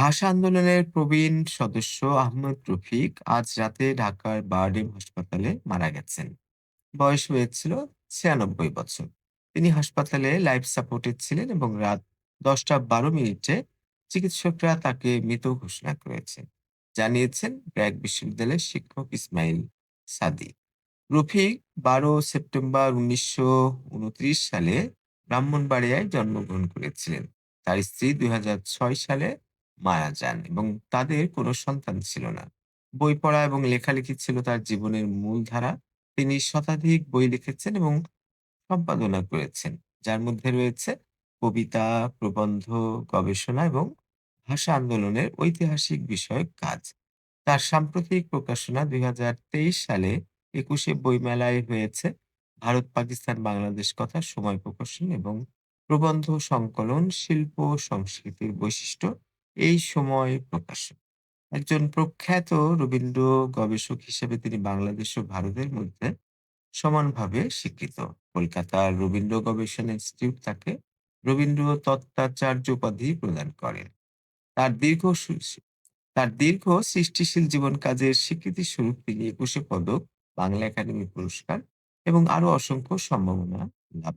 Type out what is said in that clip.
ভাষা আন্দোলনের প্রবীণ সদস্য আহমদ রফিক আজ রাতে ঢাকার বারডেম হাসপাতালে মারা গেছেন। বয়স হয়েছিল ৯৬ বছর। তিনি হাসপাতালে লাইফ সাপোর্টে ছিলেন এবং রাত ১০টা ১২ মিনিটে চিকিৎসকরা তাকে মৃত ঘোষণা করেছেন। জানিয়েছেন ব্র্যাক বিশ্ববিদ্যালয়ের শিক্ষক ইসমাইল সাদি। রফিক ১২ সেপ্টেম্বর ১৯২৯ সালে ব্রাহ্মণবাড়িয়ায় জন্মগ্রহণ করেছিলেন। তার স্ত্রী ২০০৬ সালে মারা যান এবং তাদের কোনো সন্তান ছিল না। বই পড়া এবং লেখালেখি ছিল তার জীবনের মূল ধারা। তিনি শতাধিক বই লিখেছেন এবং সম্পাদনা করেছেন, যার মধ্যে রয়েছে কবিতা, প্রবন্ধ, গবেষণা এবং ভাষা আন্দোলনের ঐতিহাসিক বিষয়ক কাজ। তার সাম্প্রতিক প্রকাশনা ২০২৩ সালে ২১শে বইমেলায় হয়েছে ভারত, পাকিস্তান, বাংলাদেশ কথা, সময় প্রকাশন এবং প্রবন্ধ সংকলন, শিল্প সংস্কৃতির বৈশিষ্ট্য, এই সময় প্রকাশন। একজন প্রখ্যাত রবীন্দ্র গবেষক হিসেবে তিনি বাংলাদেশ ও ভারতের মধ্যে সমানভাবে স্বীকৃত। কলকাতার রবীন্দ্র গবেষণা ইনস্টিটিউট তাকে রবীন্দ্র তত্ত্বাচার্য উপাধি প্রদান করেন। তার দীর্ঘ তার দীর্ঘ সৃষ্টিশীল জীবন কাজের স্বীকৃতিস্বরূপ তিনি একুশে পদক, বাংলা একাডেমি পুরস্কার এবং আরও অসংখ্য সম্মাননা লাভ